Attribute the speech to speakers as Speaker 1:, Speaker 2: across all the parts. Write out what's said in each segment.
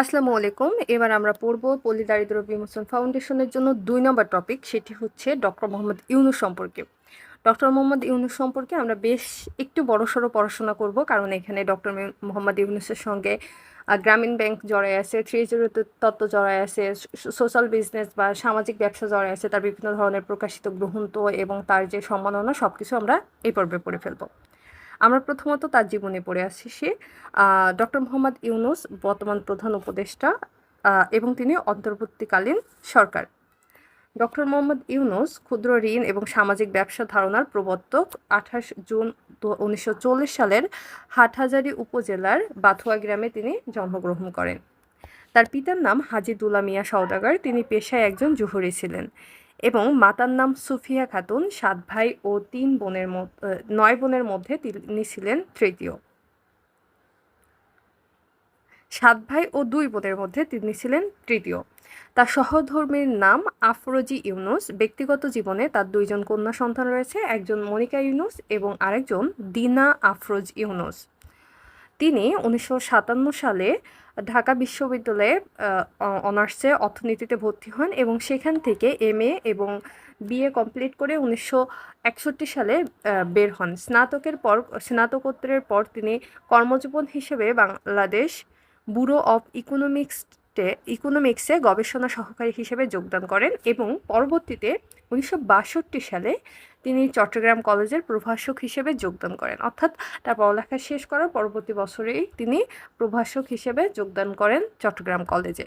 Speaker 1: আসসালামু আলাইকুম। এবার আমরা পড়ব পল্লী দারিদ্র বিমোচন ফাউন্ডেশনের জন্য দুই নম্বর টপিক, সেটি হচ্ছে ডক্টর মোহাম্মদ ইউনুস সম্পর্কে। ডক্টর মোহাম্মদ ইউনুস সম্পর্কে আমরা বেশ একটু বড়সড় পড়াশোনা করব, কারণ এখানে ডক্টর মোহাম্মদ ইউনুসের সঙ্গে গ্রামীণ ব্যাংক জড়ায় আছে থ্রি জিরো তত্ত্ব জড়ায় আছে সোশ্যাল বিজনেস বা সামাজিক ব্যবসা জড়ায় আছে, তার বিভিন্ন ধরনের প্রকাশিত গ্রন্থ এবং তার যে সম্মাননা সব কিছু আমরা এই পর্বে পড়ে ফেলব। আমরা প্রথমত তার জীবনে পড়ে আসছি সে ডক্টর মোহাম্মদ ইউনুস, বর্তমান প্রধান উপদেষ্টা এবং তিনি অন্তর্বর্তীকালীন সরকার। ডক্টর মোহাম্মদ ইউনুস ক্ষুদ্র ঋণ এবং সামাজিক ব্যবসা ধারণার প্রবর্তক। আঠাশ জুন উনিশশো চল্লিশ সালের হাটহাজারী উপজেলার বাথুয়া গ্রামে তিনি জন্মগ্রহণ করেন। তার পিতার নাম হাজি দুলা মিয়া সওদাগর। তিনি পেশায় একজন জুহরি ছিলেন। এবং মাতার নাম সুফিয়া খাতুন, সাত ভাই ও তিন বোনের নয় বোনের মধ্যে তিনি ছিলেন তৃতীয়। সাত ভাই ও দুই বোনের মধ্যে তিনি ছিলেন তৃতীয়। তার সহধর্মীর নাম আফরোজি ইউনুস। ব্যক্তিগত জীবনে তার দুইজন কন্যা সন্তান রয়েছে, একজন মনিকা ইউনুস এবং আরেকজন দিনা আফরোজ ইউনুস। তিনি উনিশশো সাতান্ন সালে ঢাকা বিশ্ববিদ্যালয়ে অনার্সে অর্থনীতিতে ভর্তি হন এবং সেখান থেকে এম এবং বিএ কমপ্লিট করে উনিশশো একষট্টি সালে বের হন। স্নাতকের পর, স্নাতকোত্তরের পর তিনি কর্মজীবন হিসেবে বাংলাদেশ ব্যুরো অফ ইকোনমিক্সে ইকোনমিক্সে গবেষণা সহকারী হিসেবে যোগদান করেন এবং পরবর্তীতে উনিশশো বাষট্টি সালে তিনি চট্টগ্রাম কলেজের প্রভাষক হিসেবে যোগদান করেন। অর্থাৎ তার পড়ালেখা শেষ করার পরবর্তী বছরেই তিনি প্রভাষক হিসেবে যোগদান করেন চট্টগ্রাম কলেজে।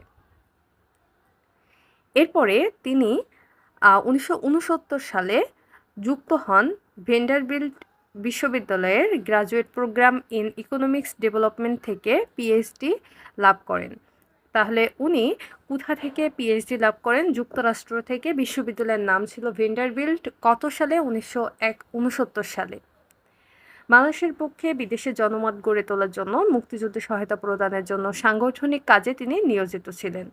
Speaker 1: এরপরে তিনি উনিশশো উনসত্তর সালে যুক্ত হন ভেন্ডারবিল্ট বিশ্ববিদ্যালয়ের graduate program in economics development থেকে পিএইচডি লাভ করেন। তাহলে উনি কোথা থেকে পিএইচডি লাভ করেন? যুক্তরাষ্ট্র থেকে। বিশ্ববিদ্যালয়ের নাম ছিল ভেন্ডারবিল্ট কত সালে? উনিশশো এক সালে। মানুষের পক্ষে বিদেশে জনমত গড়ে তোলার জন্য, মুক্তিযুদ্ধে সহায়তা প্রদানের জন্য সাংগঠনিক কাজে তিনি নিয়োজিত ছিলেন।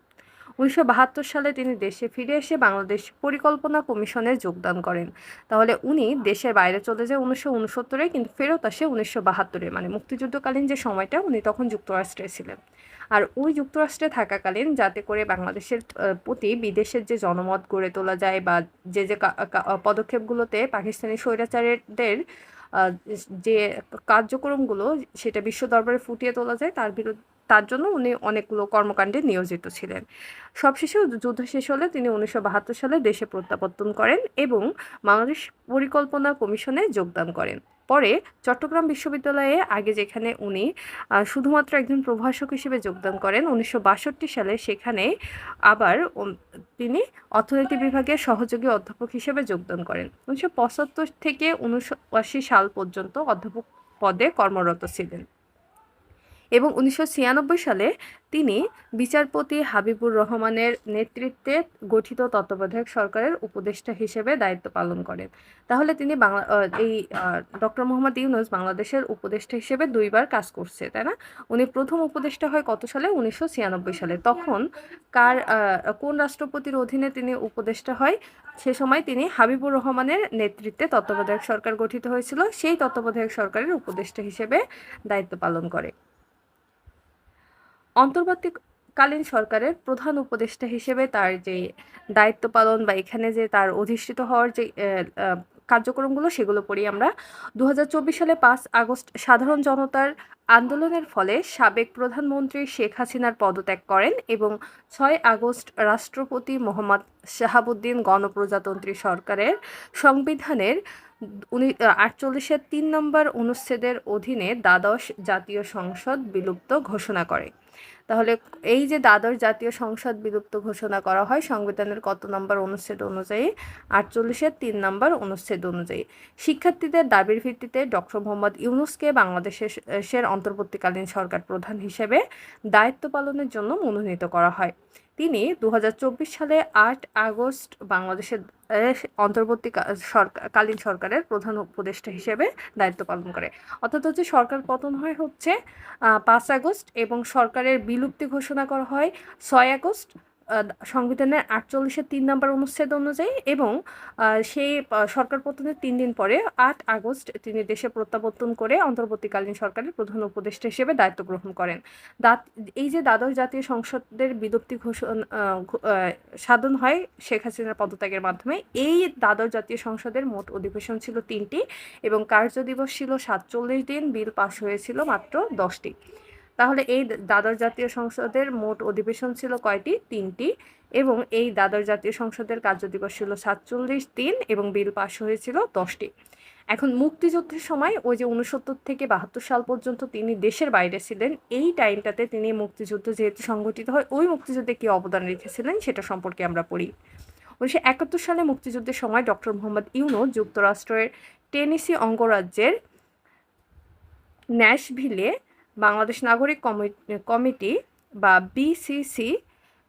Speaker 1: উনিশশো বাহাত্তর সালে তিনি দেশে ফিরে এসে বাংলাদেশ পরিকল্পনা কমিশনে যোগদান করেন। তাহলে উনি দেশের বাইরে চলে যায় উনিশশো উনসত্তরে কিন্তু ফেরত আসে উনিশশো বাহাত্তরে মানে মুক্তিযুদ্ধকালীন যে সময়টা, উনি তখন যুক্তরাষ্ট্রে ছিলেন। আর ওই যুক্তরাষ্ট্রে থাকাকালীন যাতে করে বাংলাদেশের প্রতি বিদেশের যে জনমত গড়ে তোলা যায় বা যে যে পদক্ষেপগুলোতে পাকিস্তানি স্বৈরাচারীদের যে কার্যক্রমগুলো, সেটা বিশ্ব দরবারে ফুটিয়ে তোলা যায়, তার বিরুদ্ধে তার জন্য উনি অনেকগুলো কর্মকাণ্ডে নিয়োজিত ছিলেন। সবশেষে যুদ্ধ শেষ হলে তিনি উনিশশো বাহাত্তর সালে দেশে প্রত্যাবর্তন করেন এবং বাংলাদেশ পরিকল্পনা কমিশনে যোগদান করেন। পরে চট্টগ্রাম বিশ্ববিদ্যালয়ে আগে যেখানে উনি শুধুমাত্র একজন প্রভাষক হিসেবে যোগদান করেন, উনিশশো বাষট্টি সালে সেখানে আবার তিনি অর্থনীতি বিভাগের সহযোগী অধ্যাপক হিসেবে যোগদান করেন। উনিশশো পঁচাত্তর থেকে উনআশি সাল পর্যন্ত অধ্যাপক পদে কর্মরত ছিলেন। এবং উনিশশো ছিয়ানব্বই সালে তিনি বিচারপতি হাবিবুর রহমানের নেতৃত্বে গঠিত তত্ত্বাবধায়ক সরকারের উপদেষ্টা হিসেবে দায়িত্ব পালন করেন। তাহলে তিনি বাংলা এই ডক্টর মোহাম্মদ ইউনুস বাংলাদেশের উপদেষ্টা হিসেবে দুইবার কাজ করছে, তাই না? উনি প্রথম উপদেষ্টা হয় কত সালে? উনিশশো ছিয়ানব্বই সালে। তখন কার কোন রাষ্ট্রপতির অধীনে তিনি উপদেষ্টা হয়? সে সময় তিনি হাবিবুর রহমানের নেতৃত্বে তত্ত্বাবধায়ক সরকার গঠিত হয়েছিল। সেই তত্ত্বাবধায়ক সরকারের উপদেষ্টা হিসেবে দায়িত্ব পালন করে। অন্তর্বর্তীকালীন সরকারের প্রধান উপদেষ্টা হিসেবে তার যে দায়িত্ব পালন বা এখানে যে তার অধিষ্ঠিত হওয়ার যে কার্যক্রমগুলো সেগুলো পড়ি আমরা দু হাজার চব্বিশ সালে পাঁচ আগস্ট সাধারণ জনতার আন্দোলনের ফলে সাবেক প্রধানমন্ত্রী শেখ হাসিনার পদত্যাগ করেন এবং ছয় আগস্ট রাষ্ট্রপতি মোহাম্মদ শাহাবুদ্দিন গণপ্রজাতন্ত্রী সরকারের সংবিধানের উনি আটচল্লিশের তিন নম্বর অনুচ্ছেদের অধীনে দ্বাদশ জাতীয় সংসদ বিলুপ্ত ঘোষণা করে। তাহলে এই যে দ্বাদশ জাতীয় সংসদ বিলুপ্ত ঘোষণা করা হয়, সংবিধানের কত নম্বর অনুচ্ছেদ অনুযায়ী? আটচল্লিশের তিন নম্বর অনুচ্ছেদ অনুযায়ী। শিক্ষার্থীদের দাবির ভিত্তিতে ডক্টর মোহাম্মদ ইউনুসকে বাংলাদেশের দেশের অন্তর্বর্তীকালীন সরকার প্রধান হিসেবে দায়িত্ব পালনের জন্য মনোনীত করা হয়। তিনি দু হাজার চব্বিশ সালে আট আগস্ট বাংলাদেশের অন্তর্বর্তী সরকার, কালীন সরকারের প্রধান উপদেষ্টা হিসেবে দায়িত্ব পালন করে। অর্থাৎ হচ্ছে সরকার পতন হয় হচ্ছে পাঁচ আগস্ট এবং সরকারের বিলুপ্তি ঘোষণা করা হয় ছয় আগস্ট। সংবিধানের আটচল্লিশের তিন নম্বর অনুচ্ছেদ অনুযায়ী এবং সেই সরকার পতনের তিন দিন পরে আট আগস্ট তিনি দেশে প্রত্যাবর্তন করে অন্তর্বর্তীকালীন সরকারের প্রধান উপদেষ্টা হিসেবে দায়িত্ব গ্রহণ করেন। এই যে দ্বাদশ জাতীয় সংসদের বিলুপ্তি ঘোষণা সাধন হয় শেখ হাসিনার পদত্যাগের মাধ্যমে, এই দ্বাদশ জাতীয় সংসদের মোট অধিবেশন ছিল তিনটি এবং কার্য দিবস ছিল সাতচল্লিশ দিন, বিল পাশ হয়েছিল মাত্র দশটি। তাহলে এই দ্বাদশ জাতীয় সংসদের মোট অধিবেশন ছিল কয়টি? তিনটি। এবং এই দ্বাদশ জাতীয় সংসদের কার্যদিবস ছিল সাতচল্লিশ দিন এবং বিল পাশ হয়েছিল দশটি। এখন মুক্তিযুদ্ধের সময় ওই যে উনসত্তর থেকে বাহাত্তর সাল পর্যন্ত তিনি দেশের বাইরে ছিলেন, এই টাইমটাতে তিনি মুক্তিযুদ্ধ যেহেতু সংগঠিত হয়, ওই মুক্তিযুদ্ধে কী অবদান রেখেছিলেন সেটা সম্পর্কে আমরা পড়ি। উনিশশো একাত্তর সালে মুক্তিযুদ্ধের সময় ডক্টর মোহাম্মদ ইউনো যুক্তরাষ্ট্রের টেনেসি অঙ্গরাজ্যের ন্যাশভিলে বাংলাদেশ নাগরিক কমি- কমিটি বা বিসিসি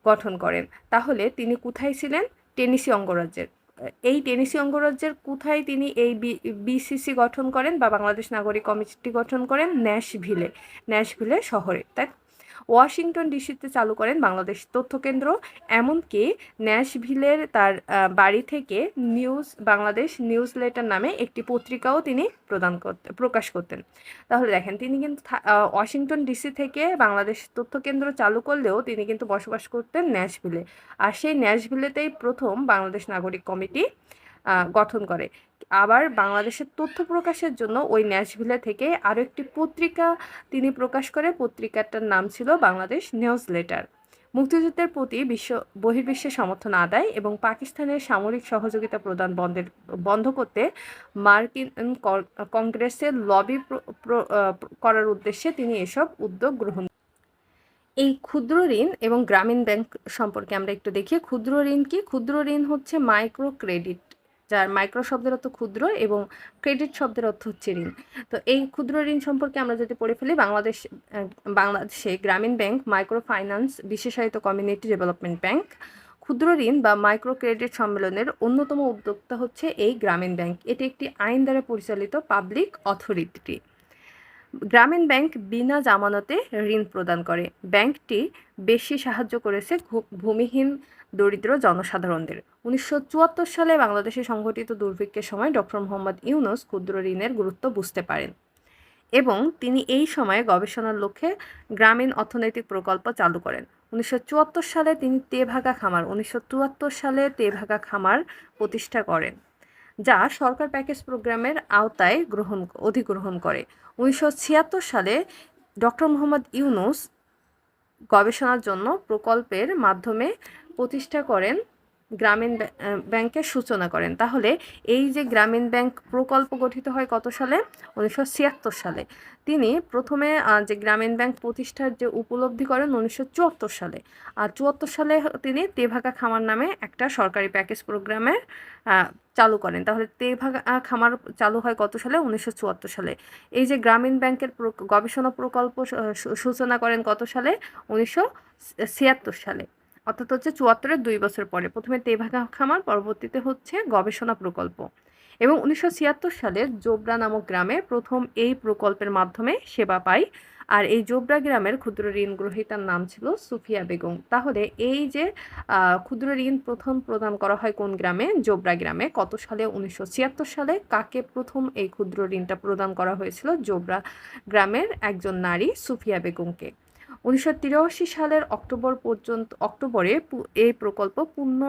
Speaker 1: গঠন করেন। তাহলে তিনি কোথায় ছিলেন? টেনিসি অঙ্গরাজ্যের। এই টেনিসি অঙ্গরাজ্যের কোথায় তিনি এই বিসিসি গঠন করেন বা বাংলাদেশ নাগরিক কমিটি গঠন করেন? ন্যাশভিলে। ন্যাশভিলে শহরে। তাই ওয়াশিংটন ডিসিতে চালু করেন বাংলাদেশ তথ্য কেন্দ্র। এমনকি ন্যাশভিলের তার বাড়ি থেকে নিউজ, বাংলাদেশ নিউজ লেটার নামে একটি পত্রিকাও তিনি প্রদান করতে, প্রকাশ করতেন। তাহলে দেখেন, তিনি কিন্তু ওয়াশিংটন ডিসি থেকে বাংলাদেশ তথ্য কেন্দ্র চালু করলেও তিনি কিন্তু বসবাস করতেন ন্যাশভিলে। আর সেই ন্যাশভিলেতেই প্রথম বাংলাদেশ নাগরিক কমিটি গঠন করে। আবার বাংলাদেশের তথ্য প্রকাশের জন্য ওই ন্যাশভিলে থেকে আরও একটি পত্রিকা তিনি প্রকাশ করে। পত্রিকাটার নাম ছিল বাংলাদেশ নিউজ লেটার মুক্তিযুদ্ধের প্রতি বিশ্ব বহির্বিশ্বের সমর্থন আদায় এবং পাকিস্তানের সামরিক সহযোগিতা প্রদান বন্ধের, বন্ধ করতে মার্কিন কংগ্রেসের লবি করার উদ্দেশ্যে তিনি এসব উদ্যোগ গ্রহণ এই ক্ষুদ্র ঋণ এবং গ্রামীণ ব্যাংক সম্পর্কে আমরা একটু দেখি। ক্ষুদ্র ঋণ কি? ক্ষুদ্র ঋণ হচ্ছে মাইক্রো ক্রেডিট যার মাইক্রো শব্দের অর্থ ক্ষুদ্র এবং ক্রেডিট শব্দের অর্থ হচ্ছে ঋণ। তো এই ক্ষুদ্র ঋণ সম্পর্কে আমরা যদি পড়ে ফেলি, বাংলাদেশ বাংলাদেশে গ্রামীণ ব্যাংক মাইক্রো ফাইন্যান্স বিশেষায়িত কমিউনিটি ডেভেলপমেন্ট ব্যাংক, ক্ষুদ্র ঋণ বা মাইক্রো ক্রেডিট সম্মেলনের অন্যতম উদ্যোক্তা হচ্ছে এই গ্রামীণ ব্যাংক। এটি একটি আইন দ্বারা পরিচালিত পাবলিক অথরিটি। গ্রামীণ ব্যাংক বিনা জামানতে ঋণ প্রদান করে। ব্যাংকটি বেশি সাহায্য করেছে ভূমিহীন দরিদ্র জনসাধারণদের। উনিশশো চুয়াত্তর সালে বাংলাদেশে সংঘটিত দুর্ভিক্ষের সময় ডক্টর মোহাম্মদ ইউনুস ক্ষুদ্র ঋণের গুরুত্ব বুঝতে পারেন এবং তিনি এই সময়ে গবেষণার লক্ষ্যে গ্রামীণ অর্থনৈতিক প্রকল্প চালু করেন। উনিশশো চুয়াত্তর সালে তিনি তেভাগা খামার, উনিশশো চুয়াত্তর সালে তেভাগা খামার প্রতিষ্ঠা করেন, যা সরকার প্যাকেজ প্রোগ্রামের আওতায় গ্রহণ, অধিগ্রহণ করে। উনিশশো ছিয়াত্তর সালে ডক্টর মোহাম্মদ ইউনুস গবেষণার জন্য প্রকল্পের মাধ্যমে প্রতিষ্ঠা করেন, গ্রামীণ ব্যাংকের সূচনা করেন। তাহলে এই যে গ্রামীণ ব্যাংক প্রকল্প গঠিত হয় কত সালে? উনিশশো ছিয়াত্তর সালে। তিনি প্রথমে যে গ্রামীণ ব্যাংক প্রতিষ্ঠার যে উপলব্ধি করেন উনিশশো চুয়াত্তর সালে। আর চুয়াত্তর সালে তিনি তেভাগা খামার নামে একটা সরকারি প্যাকেজ প্রোগ্রামের চালু করেন। তাহলে তেভাগা খামার চালু হয় কত সালে? উনিশশো চুয়াত্তর সালে। এই যে গ্রামীণ ব্যাংকের গবেষণা প্রকল্প সূচনা করেন কত সালে? উনিশশো ছিয়াত্তর সালে। অর্থাৎ হচ্ছে চুয়াত্তরের দুই বছর পরে। প্রথমে তেভাগা খামার, পরবর্তীতে হচ্ছে গবেষণা প্রকল্প। এবং উনিশশো ছিয়াত্তর সালে জোবরা নামক গ্রামে প্রথম এই প্রকল্পের মাধ্যমে সেবা পায় আর এই জোবরা গ্রামের ক্ষুদ্র ঋণ গ্রহীতার নাম ছিল সুফিয়া বেগম। তাহলে এই যে ক্ষুদ্র ঋণ প্রথম প্রদান করা হয় কোন গ্রামে? জোবরা গ্রামে। কত সালে? উনিশশো ছিয়াত্তর সালে কাকে প্রথম এই ক্ষুদ্র ঋণটা প্রদান করা হয়েছিল? জোবরা গ্রামের একজন নারী সুফিয়া বেগমকে। উনিশশো তিরাশি সালের অক্টোবর পর্যন্ত, অক্টোবরে এই প্রকল্প পূর্ণ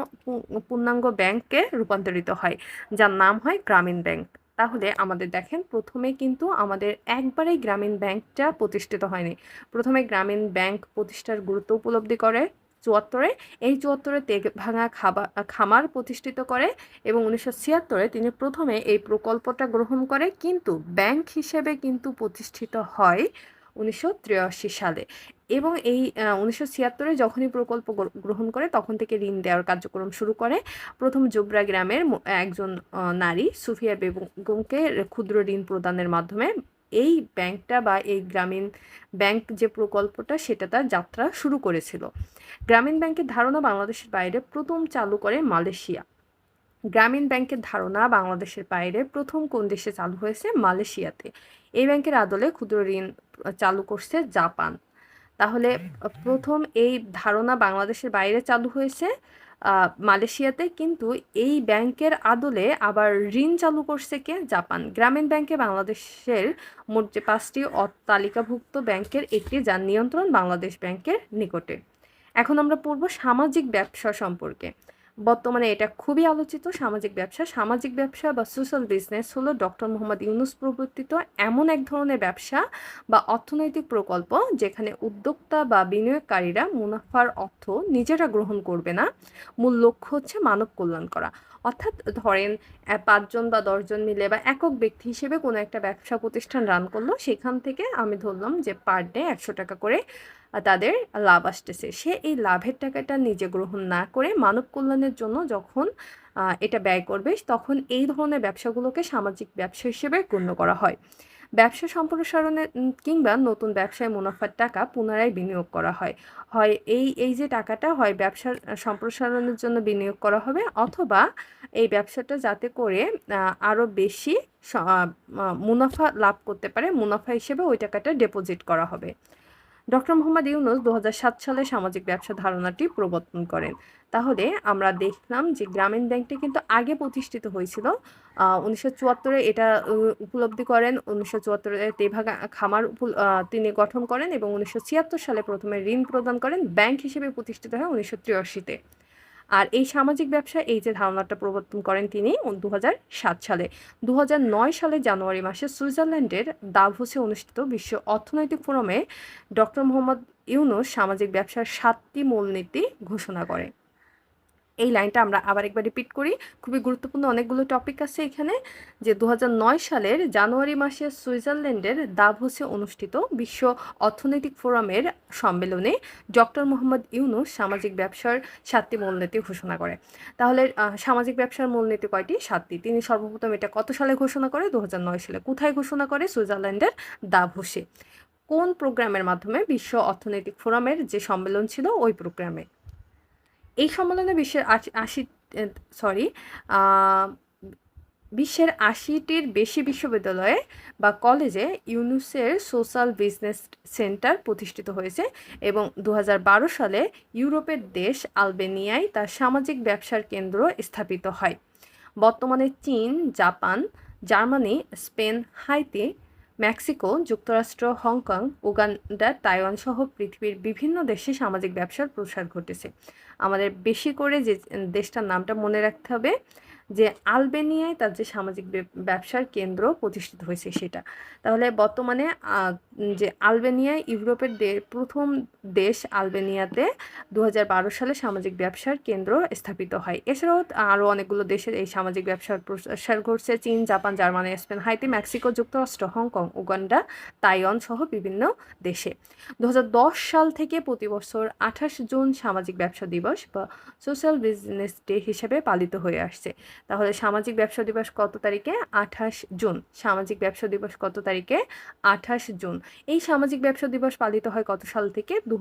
Speaker 1: পূর্ণাঙ্গ ব্যাংকে রূপান্তরিত হয়, যার নাম হয় গ্রামীণ ব্যাংক। তাহলে আমাদের দেখেন, প্রথমে কিন্তু আমাদের একবারেই গ্রামীণ ব্যাংকটা প্রতিষ্ঠিত হয়নি। প্রথমে গ্রামীণ ব্যাংক প্রতিষ্ঠার গুরুত্ব উপলব্ধি করে চুয়াত্তরে, এই চুয়াত্তরে তেগ ভাঙা খাবার খামার প্রতিষ্ঠিত করে এবং উনিশশো ছিয়াত্তরে তিনি প্রথমে এই প্রকল্পটা গ্রহণ করে, কিন্তু ব্যাংক হিসেবে কিন্তু প্রতিষ্ঠিত হয় উনিশশো তিরাশি সালে। এবং এই উনিশশো ছিয়াত্তরে যখনই প্রকল্প গ্রহণ করে তখন থেকে ঋণ দেওয়ার কার্যক্রম শুরু করে। প্রথম জোবরা গ্রামের একজন নারী সুফিয়া বেগমকে ক্ষুদ্র ঋণ প্রদানের মাধ্যমে এই ব্যাংকটা বা এই গ্রামীণ ব্যাংক যে প্রকল্পটা সেটা তার যাত্রা শুরু করেছিল। গ্রামীণ ব্যাংকের ধারণা বাংলাদেশের বাইরে প্রথম চালু করে মালয়েশিয়া। গ্রামীণ ব্যাংকের ধারণা বাংলাদেশের বাইরে প্রথম কোন দেশে চালু হয়েছে মালয়েশিয়াতে। এই ব্যাংকের আদলে ক্ষুদ্র ঋণ চালু করছে জাপান। তাহলে প্রথম এই ধারণা বাংলাদেশের বাইরে চালু হয়েছে মালয়েশিয়াতে। কিন্তু এই ব্যাংকের আদলে আবার ঋণ চালু করছে কে? জাপান। গ্রামীণ ব্যাংকে বাংলাদেশের মোট যে পাঁচটি তালিকাভুক্ত ব্যাংকের, একটি যার নিয়ন্ত্রণ বাংলাদেশ ব্যাংকের নিকটে। এখন আমরা পড়ব সামাজিক ব্যবসা সম্পর্কে। বর্তমানে এটা খুবই আলোচিত সামাজিক ব্যবসা। সামাজিক ব্যবসা বা সোশ্যাল বিজনেস হলো ডক্টর মোহাম্মদ ইউনুস প্রবর্তিত এমন এক ধরনের ব্যবসা বা অর্থনৈতিক প্রকল্প যেখানে উদ্যোক্তা বা বিনিয়োগকারীরা মুনাফার অর্থ নিজেরা গ্রহণ করবে না। মূল লক্ষ্য হচ্ছে মানব কল্যাণ করা। অর্থাৎ ধরেন পাঁচজন বা দশজন মিলে বা একক ব্যক্তি হিসেবে কোনো একটা ব্যবসা প্রতিষ্ঠান রান করল, সেখান থেকে আমি ধরলাম যে পার ডে একশো টাকা করে তাদের লাভ আসতেছে। সে এই লাভের টাকাটা নিজে গ্রহণ না করে মানব কল্যাণের জন্য যখন এটা ব্যয় করবে, তখন এই ধরনের ব্যবসাগুলোকে সামাজিক ব্যবসা হিসেবে গণ্য করা হয়। ব্যবসা সম্প্রসারণে কিংবা নতুন ব্যবসায় মুনাফার টাকা পুনরায় বিনিয়োগ করা হয়। হয় এই এই যে টাকাটা হয় ব্যবসার সম্প্রসারণের জন্য বিনিয়োগ করা হবে অথবা এই ব্যবসাটা যাতে করে আরও বেশি মুনাফা লাভ করতে পারে, মুনাফা হিসেবে ওই টাকাটা ডিপোজিট করা হবে। ডক্টর মোহাম্মদ ইউনুস দু হাজার সাত সালে সামাজিক ব্যবসা ধারণাটি প্রবর্তন করেন। তাহলে আমরা দেখলাম যে গ্রামীণ ব্যাংকটি কিন্তু আগে প্রতিষ্ঠিত হয়েছিল। উনিশশো চুয়াত্তরে এটা উপলব্ধি করেন। উনিশশো চুয়াত্তরে তেভাগা খামার তিনি গঠন করেন এবং উনিশশো ছিয়াত্তর সালে প্রথমে ঋণ প্রদান করেন। ব্যাংক হিসেবে প্রতিষ্ঠিত হয় উনিশশো তিরাশিতে। আর এই সামাজিক ব্যবসা এই যে ধারণাটা প্রবর্তন করেন তিনি দু সালে। দু সালে জানুয়ারি মাসে সুইজারল্যান্ডের দাভোসে অনুষ্ঠিত বিশ্ব অর্থনৈতিক ফোরামে ডক্টর মোহাম্মদ ইউনুস সামাজিক ব্যবসার সাতটি মূলনীতি ঘোষণা করে। এই লাইনটা আমরা আবার একবার রিপিট করি। খুবই গুরুত্বপূর্ণ অনেকগুলো টপিক আছে এখানে। যে দু হাজার নয় সালের জানুয়ারি মাসে সুইজারল্যান্ডের দাভোসে অনুষ্ঠিত বিশ্ব অর্থনৈতিক ফোরামের সম্মেলনে ডক্টর মোহাম্মদ ইউনুস সামাজিক ব্যবসার সাতটি মূলনীতি ঘোষণা করে। তাহলে সামাজিক ব্যবসার মূলনীতি কয়টি? সাতটি। তিনি সর্বপ্রথম এটা কত সালে ঘোষণা করে? দু হাজার নয় সালে। কোথায় ঘোষণা করে? সুইজারল্যান্ডের দাভোসে। কোন প্রোগ্রামের মাধ্যমে বিশ্ব অর্থনৈতিক ফোরামের যে সম্মেলন ছিল, ওই প্রোগ্রামে। এই সম্মেলনে বিশ্বের আশি সরি বিশ্বের আশিটির বেশি বিশ্ববিদ্যালয়ে বা কলেজে ইউনুসের সোশ্যাল বিজনেস সেন্টার প্রতিষ্ঠিত হয়েছে এবং দু হাজার বারো সালে ইউরোপের দেশ আলবেনিয়ায় তার সামাজিক ব্যবসার কেন্দ্র স্থাপিত হয়। বর্তমানে চীন, Japan, Germany, Spain, Haiti Mexico, যুক্তরাষ্ট্র, হংকং, উগান্ডা তাইওয়ান সহ পৃথিবীর বিভিন্ন দেশে সামাজিক ব্যবসার প্রসার ঘটেছে। আমাদের বেশি করে যে দেশটার নামটা মনে রাখতে হবে যে আলবেনিয়ায় তার যে সামাজিক ব্যবসার কেন্দ্র প্রতিষ্ঠিত হয়েছে সেটা। তাহলে বর্তমানে যে আলবেনিয়ায় ইউরোপের প্রথম দেশ আলবেনিয়াতে দু হাজার বারো সালে সামাজিক ব্যবসার কেন্দ্র স্থাপিত হয়। এছাড়াও আরও অনেকগুলো দেশের এই সামাজিক ব্যবসার প্রসার ঘটছে। চীন, Japan, Germany, Spain, Haiti, Mexico, যুক্তরাষ্ট্র, হংকং, উগান্ডা, তাইওয়ান সহ বিভিন্ন দেশে। দু হাজার দশ সাল থেকে প্রতি বছর আঠাশ জুন সামাজিক ব্যবসা দিবস বা সোশ্যাল বিজনেস ডে হিসেবে পালিত হয়ে আসছে। তাহলে সামাজিক ব্যবসা দিবস কত তারিখে? আঠাশ জুন। সামাজিক ব্যবসা দিবস কত তারিখে? আঠাশ জুন। এই সামাজিক ব্যবসা দিবস পালিত হয় কত সাল থেকে? দু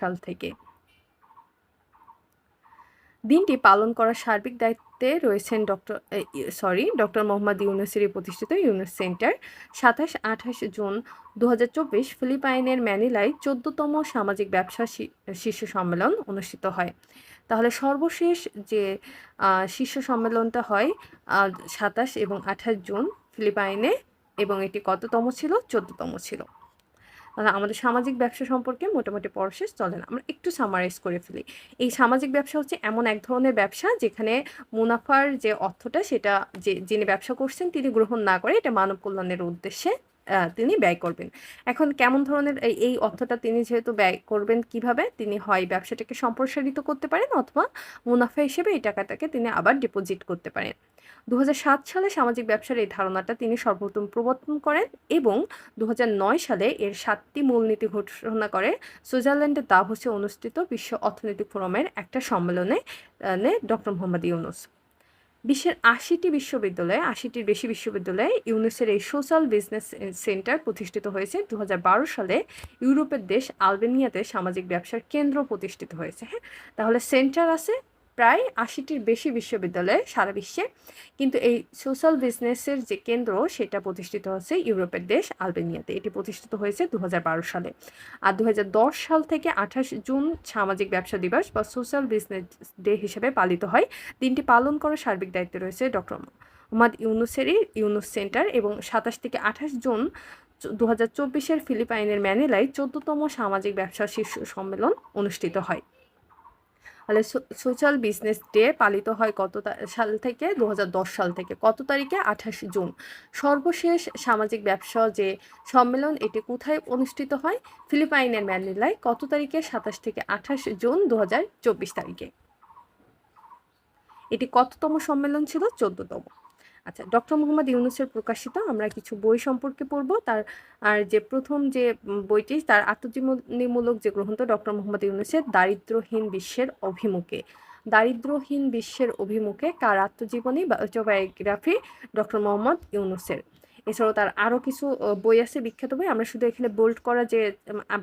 Speaker 1: সাল থেকে। দিনটি পালন করার সার্বিক দায়িত্বে রয়েছেন ডক্টর সরি, ডক্টর মোহাম্মদ ইউনুসের প্রতিষ্ঠিত ইউনুস সেন্টার। সাতাশ, আঠাশ জুন দু হাজার চব্বিশ ফিলিপাইনের ম্যানিলায় চোদ্দতম সামাজিক ব্যবসা শীর্ষ সম্মেলন অনুষ্ঠিত হয়। তাহলে সর্বশেষ যে শীর্ষ সম্মেলনটা হয় সাতাশ এবং আঠাশ জুন ফিলিপাইনে এবং এটি কততম ছিল? চোদ্দতম ছিল। তাহলে আমাদের সামাজিক ব্যবসা সম্পর্কে মোটামুটি পরশেষ চলে না। আমরা একটু সামারাইজ করে ফেলি। এই সামাজিক ব্যবসা হচ্ছে এমন এক ধরনের ব্যবসা যেখানে মুনাফার যে অর্থটা সেটা যে, যিনি ব্যবসা করছেন তিনি গ্রহণ না করে এটা মানব কল্যাণের উদ্দেশ্যে তিনি ব্যয় করবেন। এখন কেমন ধরনের এই অর্থটা তিনি যেহেতু ব্যয় করবেন কীভাবে, তিনি হয় ব্যবসাটাকে সম্প্রসারিত করতে পারেন অথবা মুনাফা হিসেবে এই টাকাটাকে তিনি আবার ডিপোজিট করতে পারেন। দু হাজার সাত সালে সামাজিক ব্যবসার এই ধারণাটা তিনি সর্বপ্রথম প্রবর্তন করেন এবং দু হাজার নয় সালে এর সাতটি মূলনীতি ঘোষণা করে। সুইজারল্যান্ডের দাভোসে অনুষ্ঠিত বিশ্ব অর্থনৈতিক ফোরামের একটা সম্মেলনে ডক্টর মোহাম্মদ ইউনুস। বিশ্বের আশিটি বিশ্ববিদ্যালয়ে, আশিটির বেশি বিশ্ববিদ্যালয়ে ইউনেসের এই সোশ্যাল বিজনেস সেন্টার প্রতিষ্ঠিত হয়েছে। দু হাজার বারো সালে ইউরোপের দেশ আলবেনিয়াতে সামাজিক ব্যবসার কেন্দ্র প্রতিষ্ঠিত হয়েছে হ্যাঁ? তাহলে সেন্টার আছে প্রায় আশিটির বেশি বিশ্ববিদ্যালয় সারা বিশ্বে। কিন্তু এই সোশ্যাল বিজনেসের যে কেন্দ্র, সেটা প্রতিষ্ঠিত হচ্ছে ইউরোপের দেশ আলবেনিয়াতে। এটি প্রতিষ্ঠিত হয়েছে দু হাজার বারো সালে। আর দু হাজার দশ সাল থেকে আঠাশ জুন সামাজিক ব্যবসা দিবস বা সোশ্যাল বিজনেস ডে হিসেবে পালিত হয়। দিনটি পালন করার সার্বিক দায়িত্বে রয়েছে ডক্টর মোহাম্মদ ইউনুসেরই ইউনুস সেন্টার এবং সাতাশ থেকে আঠাশ জুন দু হাজার চব্বিশের ফিলিপাইনের ম্যানিলায় চোদ্দতম সামাজিক ব্যবসা শীর্ষ সম্মেলন অনুষ্ঠিত হয়। তাহলে সোশ্যাল বিজনেস ডে পালিত হয় কত সাল থেকে? দু হাজার দশ সাল থেকে। কত তারিখে? আঠাশ জুন। সর্বশেষ সামাজিক ব্যবসা যে সম্মেলন, এটি কোথায় অনুষ্ঠিত হয়? ফিলিপাইনের ম্যানিলায় কত তারিখে? সাতাশ থেকে আঠাশ জুন দু হাজার চব্বিশ তারিখে। এটি কততম সম্মেলন ছিল? চোদ্দতম। আচ্ছা ডক্টর মোহাম্মদ ইউনুসের প্রকাশিত আমরা কিছু বই সম্পর্কে পড়ব। তার, আর যে প্রথম যে বইটি, তার আত্মজীবনীমূলক যে গ্রন্থ ডক্টর মোহাম্মদ ইউনুসের দারিদ্রহীন বিশ্বের অভিমুখে দারিদ্রহীন বিশ্বের অভিমুখে কার আত্মজীবনী বা অটোবায়োগ্রাফি ডক্টর মোহাম্মদ ইউনুসের? এছাড়াও তার আরও কিছু বই আছে, বিখ্যাত বই। আমরা শুধু এখানে বোল্ড করা যে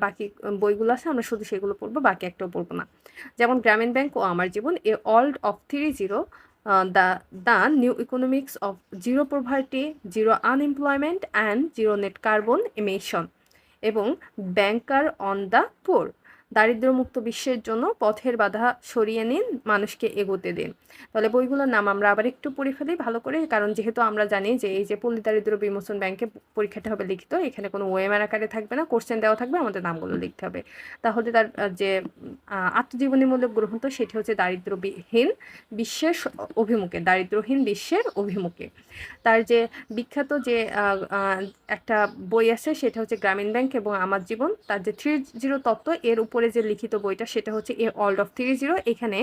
Speaker 1: বাকি বইগুলো আছে, আমরা শুধু সেগুলো পড়ব, বাকি একটাও পড়ব না। যেমন গ্রামীণ ব্যাংক ও আমার জীবন a world of three zero the the new economics of zero poverty zero unemployment and zero net carbon emission এবং ব্যাংকার অন দ্য পোর দারিদ্র্যমুক্ত বিশ্বের জন্য পথের বাধা সরিয়ে নিন, মানুষকে এগোতে দিন। তাহলে বইগুলোর নাম আমরা আবার একটু পড়ে ফেলি ভালো করে, কারণ যেহেতু আমরা জানি যে এই যে পল্লী দারিদ্র বিমোচন ব্যাংকে পরীক্ষাটা হবে লিখিত, এখানে কোনো ওয়েমার আকারে থাকবে না কোশ্চেন দেওয়া থাকবে, আমাদের নামগুলো লিখতে হবে। তাহলে তার যে আত্মজীবনীমূলক গ্রন্থ সেটি হচ্ছে দারিদ্রহীন বিশ্বের অভিমুখে দারিদ্রহীন বিশ্বের অভিমুখে। তার যে বিখ্যাত যে একটা বই আছে সেটা হচ্ছে গ্রামীণ ব্যাংক এবং আমার জীবন, তার যে থ্রি জিরো তত্ত্ব, এর উপরে যে লিখিত বইটা সেটা হচ্ছে a world of three zero. এখানে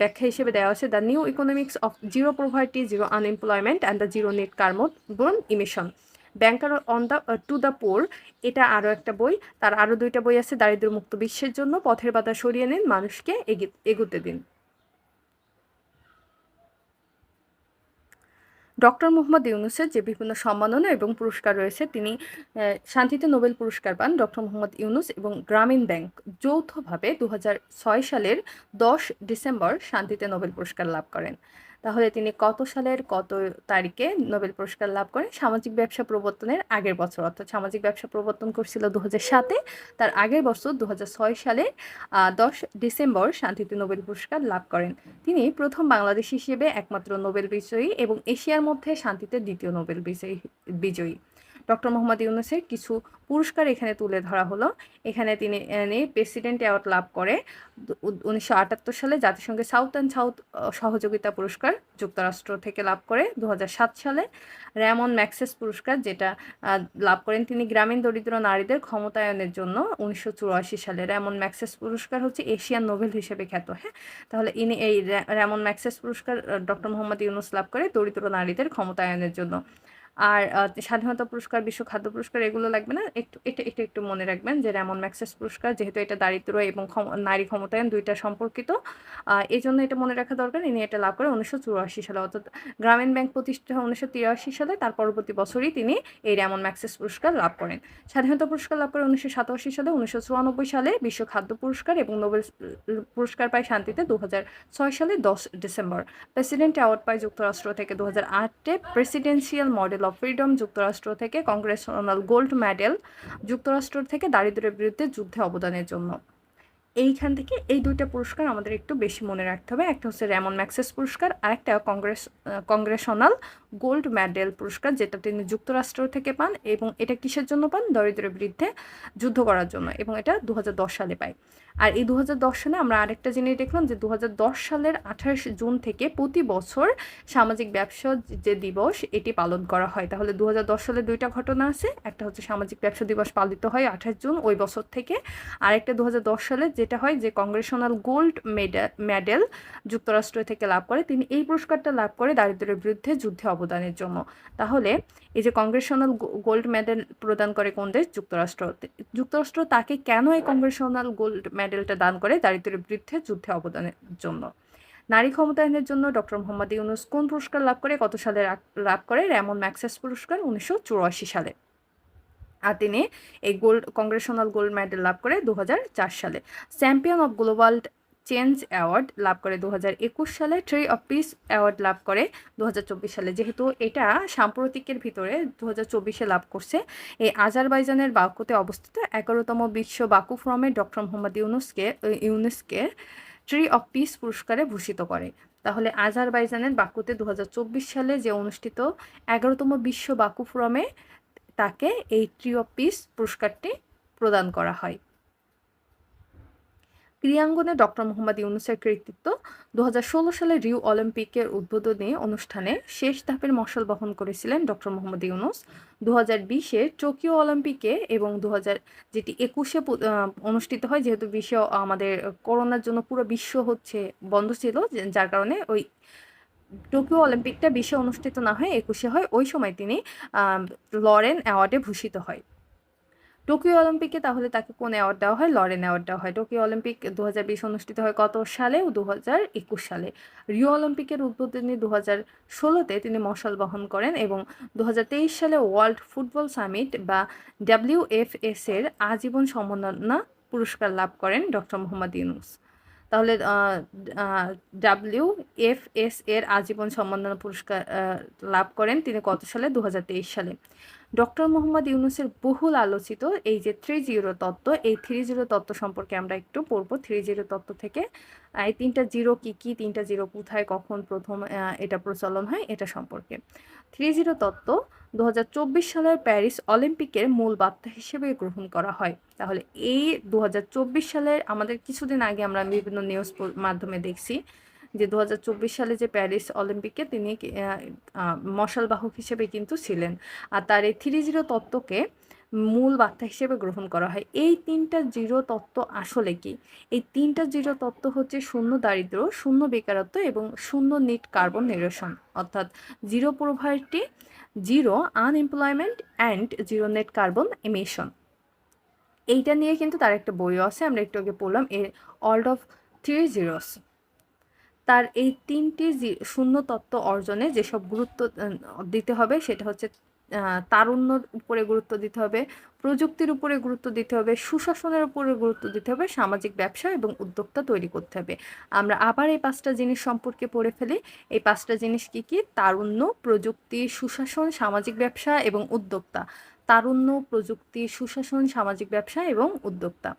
Speaker 1: ব্যাখ্যা হিসেবে দেওয়া আছে, the new economics of zero poverty zero unemployment and the zero net carbon emission. Banker on the to the poor এটা আরও একটা বই। তার আরও দুইটা বই আছে, দারিদ্র্যমুক্ত বিশ্বের জন্য, পথের বাধা সরিয়ে নিন, মানুষকে এগোতে দিন। ডক্টর মোহাম্মদ ইউনুসের যে বিভিন্ন সম্মাননা এবং পুরস্কার রয়েছে, তিনি শান্তিতে নোবেল পুরস্কার পান ডক্টর মোহাম্মদ ইউনুস এবং গ্রামীণ ব্যাংক যৌথভাবে দু হাজার ছয় সালের দশ ডিসেম্বর শান্তিতে নোবেল পুরস্কার লাভ করেন। তাহলে তিনি কত সালের, কত তারিখে নোবেল পুরস্কার লাভ করেন? সামাজিক ব্যবসা প্রবর্তনের আগের বছর, অর্থাৎ সামাজিক ব্যবসা প্রবর্তন করছিল দু সাতে। তার আগের বছর দু হাজার ছয় সালে দশ ডিসেম্বর শান্তিতে নোবেল পুরস্কার লাভ করেন। তিনি প্রথম বাংলাদেশ হিসেবে একমাত্র নোবেল বিজয়ী এবং এশিয়ার মধ্যে শান্তিতে দ্বিতীয় নোবেল বিজয়ী বিজয়ী। ডক্টর মোহাম্মদ ইউনুসের কিছু পুরস্কার এখানে তুলে ধরা হলো। এখানে তিনি প্রেসিডেন্ট অ্যাওয়ার্ড লাভ করে। উনিশশো আটাত্তর সালে জাতিসংঘের সাউথ অ্যান্ড সাউথ সহযোগিতা পুরস্কার যুক্তরাষ্ট্র থেকে লাভ করে। দু হাজার সাত সালে র্যামন ম্যাক্সেস পুরস্কার যেটা লাভ করেন তিনি গ্রামীণ দরিদ্র নারীদের ক্ষমতায়নের জন্য। উনিশশো চুরাশি সালে র্যামন ম্যাক্সেস পুরস্কার হচ্ছে এশিয়ান নোবেল হিসেবে খ্যাত হ্যাঁ? তাহলে ইনি এই র্যামন ম্যাক্সেস পুরস্কার ডক্টর মোহাম্মদ ইউনুস লাভ করে দরিদ্র নারীদের ক্ষমতায়নের জন্য। আর স্বাধীনতা পুরস্কার, বিশ্ব খাদ্য পুরস্কার এগুলো লাগবে না? একটু, এটা একটু একটু মনে রাখবেন যে র্যামন ম্যাক্সেস পুরস্কার যেহেতু এটা দারিদ্র এবং নারী ক্ষমতায়ন দুইটা সম্পর্কিত এই জন্য এটা মনে রাখা দরকার। ইনি এটা লাভ করে উনিশশো চুরাশি সালে। অর্থাৎ গ্রামীণ ব্যাংক প্রতিষ্ঠা উনিশশো তিরাশি সালে, তার পরবর্তী বছরই তিনি এই রেমন ম্যাক্সেস পুরস্কার লাভ করেন। স্বাধীনতা পুরস্কার লাভ করে উনিশশো সাতাশি সালে, উনিশশো চুরানব্বই সালে বিশ্ব খাদ্য পুরস্কার এবং নোবেল পুরস্কার পায় শান্তিতে দু ছয় সালে দশ ডিসেম্বর। প্রেসিডেন্ট অ্যাওয়ার্ড পায় যুক্তরাষ্ট্র থেকে দু হাজার আটে প্রেসিডেন্সিয়াল মডেল অফ ফ্রিডম যুক্তরাষ্ট্র থেকে কংগ্রেশনাল গোল্ড মেডেল যুক্তরাষ্ট্র থেকে দারিদ্রের বিরুদ্ধে যুদ্ধে অবদানের জন্য। এইখান থেকে এই দুইটা পুরস্কার আমাদের একটু বেশি মনে রাখতে হবে। একটা হচ্ছে র্যামন ম্যাক্সেস পুরস্কার আর একটা কংগ্রেস কংগ্রেসনাল গোল্ড মেডেল পুরস্কার যেটা তিনি যুক্তরাষ্ট্র থেকে পান এবং এটা কিসের জন্য পান? দরিদ্রের বিরুদ্ধে যুদ্ধ করার জন্য এবং এটা দু হাজার দশ সালে পায়। আর এই দু হাজার দশ সালে আমরা আরেকটা জিনিস দেখলাম যে দু হাজার দশ সালের আঠাশ জুন থেকে প্রতি বছর সামাজিক ব্যবসা যে দিবস, এটি পালন করা হয়। তাহলে দু হাজার দশ সালে দুইটা ঘটনা আছে। একটা হচ্ছে সামাজিক ব্যবসা দিবস পালিত হয় আঠাশ জুন ওই বছর থেকে। আরেকটা দু হাজার দশ সালে যেটা হয় যে কংগ্রেশনাল গোল্ড মেডেল মেডেল যুক্তরাষ্ট্র থেকে লাভ করে। তিনি এই পুরস্কারটা লাভ করে দারিদ্রের বিরুদ্ধে যুদ্ধে অবদানের জন্য। তাহলে এই যে কংগ্রেশনাল গোল্ড মেডেল প্রদান করে কোন দেশ? যুক্তরাষ্ট্র। যুক্তরাষ্ট্র তাকে কেন এই কংগ্রেশনাল গোল্ড মেডেলটা দান করে? দারিদ্রের বিরুদ্ধে যুদ্ধে অবদানের জন্য। নারী ক্ষমতায়নের জন্য ডক্টর মোহাম্মদ ইউনুস কোন পুরস্কার লাভ করে? কত সালে লাভ করে? র্যামন ম্যাক্সেস পুরস্কার উনিশশো চুরাশি সালে। আর তিনি এই গোল্ড কংগ্রেশনাল গোল্ড মেডেল লাভ করে দু হাজার চার সালে। Champion of global change award লাভ করে দু হাজার একুশ সালে ট্রি অফ পিস অ্যাওয়ার্ড লাভ করে দু হাজার চব্বিশ সালে। যেহেতু এটা সাম্প্রতিকের ভিতরে দু চব্বিশে লাভ করছে, এই আজারবাইজানের বাকুতে অবস্থিত এগারোতম বিশ্ব বাকু ফোরামে ডক্টর মোহাম্মদ ইউনুসকে ইউনুসকে ট্রি অফ পিস পুরস্কারে ভূষিত করে। তাহলে আজারবাইজানের বাকুতে দুহাজার চব্বিশ সালে যে অনুষ্ঠিত এগারোতম বিশ্ব বাকু ফোরামে তাকে এই ট্রি অফ পিস পুরস্কারটি প্রদান করা হয়। ক্রিয়াঙ্গনে ডক্টর মোহাম্মদ ইউনুসের কৃতিত্ব দু হাজার ষোলো সালে রিও অলিম্পিকের উদ্বোধনী অনুষ্ঠানে শেষ ধাপের মশাল বহন করেছিলেন ডক্টর মোহাম্মদ ইউনুস। দু হাজার বিশে টোকিও অলিম্পিকে এবং দু হাজার যেটি একুশে অনুষ্ঠিত হয়, যেহেতু বিশ্ব আমাদের করোনার জন্য পুরো বিশ্ব হচ্ছে বন্ধ ছিল যার কারণে ওই টোকিও অলিম্পিকটা বিশ্বে অনুষ্ঠিত না হয় একুশে হয়। ওই সময় তিনি লরেন অ্যাওয়ার্ডে ভূষিত হয়। টোকিও অলিম্পিকে তাহলে তাকে কোন অ্যাওয়ার্ড দেওয়া হয়? লরেন অ্যাওয়ার্ড দেওয়া হয়। টোকিও অলিম্পিক দু হাজার বিশ অনুষ্ঠিত হয় কত সালে? ও দু সালে। রিও অলিম্পিকের উদ্বোধনী দু ষোলোতে তিনি মশাল বহন করেন এবং দু সালে ওয়ার্ল্ড ফুটবল সামিট বা ডাব্লিউএফএস এর আজীবন সম্মাননা পুরস্কার লাভ করেন ডক্টর মোহাম্মদ ইউনুস। তাহলে ডাব্লিউ এফ এস এর আজীবন সম্মাননা পুরস্কার লাভ করেন তিনি কত সালে? দু হাজার তেইশ সালে। ডক্টর মোহাম্মদ ইউনুসের বহুল আলোচিত এই যে থ্রি জিরো তত্ত্ব, এই থ্রি জিরো তত্ত্ব সম্পর্কে আমরা একটু পড়ব। থ্রি জিরো তত্ত্ব থেকে এই তিনটা জিরো কি কি, তিনটা জিরো কোথায়, কখন প্রথম এটা প্রচলন হয়, এটা সম্পর্কে। থ্রি জিরো তত্ত্ব দু হাজার চব্বিশ সালের প্যারিস অলিম্পিকের মূল বার্তা হিসেবে গ্রহণ করা হয়। তাহলে এই দু হাজার চব্বিশ সালের আমাদের কিছুদিন আগে আমরা বিভিন্ন নিউজ মাধ্যমে দেখছি যে দু হাজার চব্বিশ সালে যে প্যারিস অলিম্পিকে তিনি মশাল বাহক হিসেবে কিন্তু ছিলেন। আর তার এই থ্রি জিরো তত্ত্বকে মূল বার্তা হিসেবে গ্রহণ করা হয়। এই তিনটা জিরো তত্ত্ব আসলে কি? এই তিনটা জিরো তত্ত্ব হচ্ছে শূন্য দারিদ্র শূন্য বেকারত্ব এবং শূন্য নিট কার্বন নিরসন। অর্থাৎ zero poverty zero unemployment and zero net carbon emission এইটা নিয়ে কিন্তু তার একটা বইও আছে, আমরা একটু আগে পড়লাম, এর অল্ড অফ থ্রি জিরোস। তার এই তিনটি শূন্য তত্ত্ব অর্জনে যেসব গুরুত্ব দিতে হবে সেটা হচ্ছে তারুণ্যর উপরে গুরুত্ব দিতে হবে, প্রযুক্তির উপরে গুরুত্ব দিতে হবে, সুশাসনের উপরে গুরুত্ব দিতে হবে, সামাজিক ব্যবসা এবং উদ্যোক্তা তৈরি করতে হবে। আমরা আবার এই পাঁচটা জিনিস সম্পর্কে পড়ে ফেলি। এই পাঁচটা জিনিস কি কি? তারুণ্য, প্রযুক্তি, সুশাসন, সামাজিক ব্যবসা এবং উদ্যোক্তা। তারুণ্য, প্রযুক্তি, সুশাসন, সামাজিক ব্যবসা এবং উদ্যোক্তা।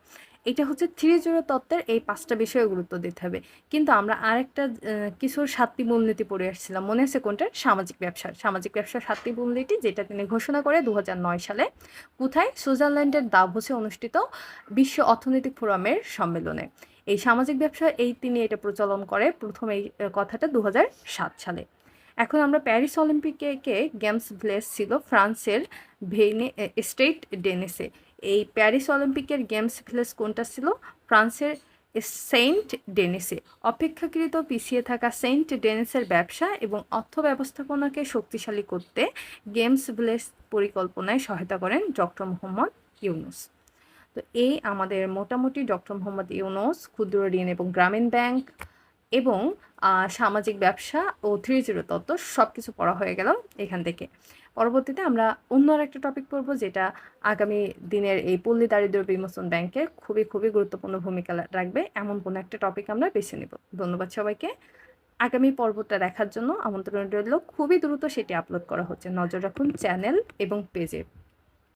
Speaker 1: এটা হচ্ছে থ্রি জিরো তত্ত্বের এই পাঁচটা বিষয়ে গুরুত্ব দিতে হবে। কিন্তু আমরা আরেকটা কিছুর সাতটি মূলনীতি পড়ে আসছিলাম। মনে আছে কোনটা? সামাজিক ব্যবসার সামাজিক ব্যবসার সাতটি মূলনীতি যেটা তিনি ঘোষণা করে দু হাজার নয় সালে। কোথায়? সুইজারল্যান্ডের দাভোসে অনুষ্ঠিত বিশ্ব অর্থনৈতিক ফোরামের সম্মেলনে। এই সামাজিক ব্যবসা, এই তিনি এটা প্রচলন করে প্রথম এই কথাটা দু হাজার সাত সালে। এখন আমরা প্যারিস অলিম্পিকে গেমস ভিলেজ ছিল ফ্রান্সের ভেনে স্টেট ডেনিসে। এই প্যারিস অলিম্পিকের গেমস ভিলেজ কোনটা ছিল? ফ্রান্সের সেন্ট ডেনিসে। অপেক্ষাকৃত পিছিয়ে থাকা সেন্ট ডেনিসের ব্যবসা এবং অর্থ ব্যবস্থাপনাকে শক্তিশালী করতে গেমস ভিলেজ পরিকল্পনায় সহায়তা করেন ডক্টর মোহাম্মদ ইউনুস। তো এই আমাদের মোটামুটি ডক্টর মোহাম্মদ ইউনুস, ক্ষুদ্র ঋণ এবং গ্রামীণ ব্যাংক এবং সামাজিক ব্যবসা ও থ্রি জিরো তত্ত্ব সব কিছু পড়া হয়ে গেল এখান থেকে। পরবর্তীতে আমরা অন্য একটা টপিক পড়ব, যেটা আগামী দিনের এই পল্লী দারিদ্র বিমোচন ব্যাংকের খুবই খুবই গুরুত্বপূর্ণ ভূমিকা রাখবে। এমন কোনো একটা টপিক আমরা বেছে নেব। ধন্যবাদ সবাইকে। আগামী পর্বটা দেখার জন্য আমন্ত্রণ রইল। খুবই দ্রুত সেটি আপলোড করা হচ্ছে। নজর রাখুন চ্যানেল এবং পেজে